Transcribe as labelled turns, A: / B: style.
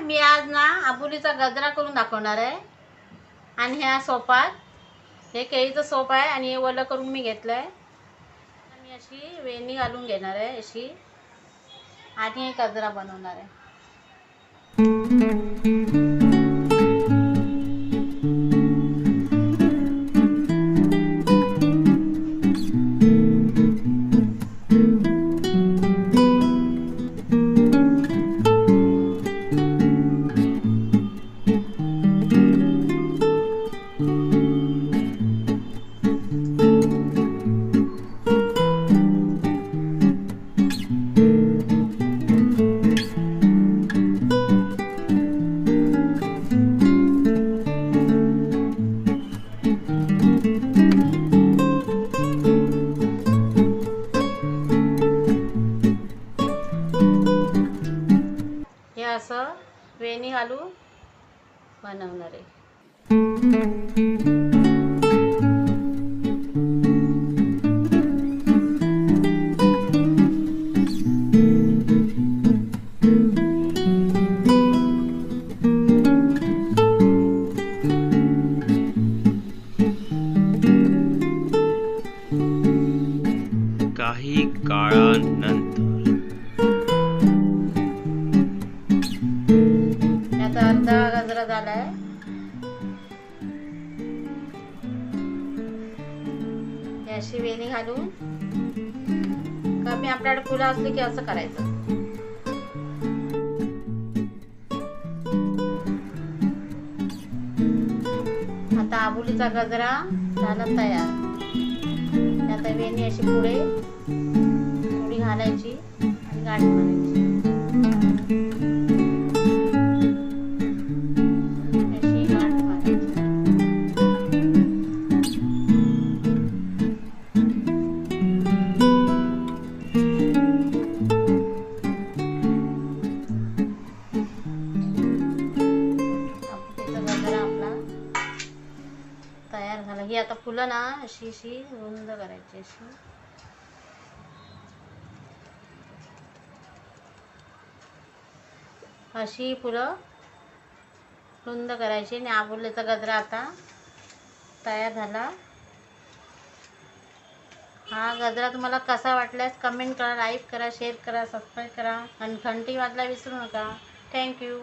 A: मी आज ना आबुलीचा गजरा करून दाखवणार आहे. आणि ह्या सोपात हे केळीचं सोप आहे आणि हे ओलं करून मी घेतलं आहे मी अशी वेणी घालून घेणार आहे अशी. आणि हे गजरा बनवणार आहे. असं वेणी आलू बनवणार आहे.
B: काही काळानंतर
A: गजरा झालाय. अशी वेणी घालून कमी आपल्याकडे फुलं असली की असं करायचं. आता आबुलीचा गजरा झाला तयार. आता वेणी अशी पुढे थोडी घालायची आणि गाठी मारायची. आता फुलं ना अशी अशी रुंद करायची अशी. अशी फुलं रुंद करायची आणि आबुलेचा गजरा आता तयार झाला. हा गजरा तुम्हाला कसा वाटल्यास कमेंट करा लाईक करा शेअर करा सबस्क्राईब करा आणि घंटी वाजला विसरू नका. थँक्यू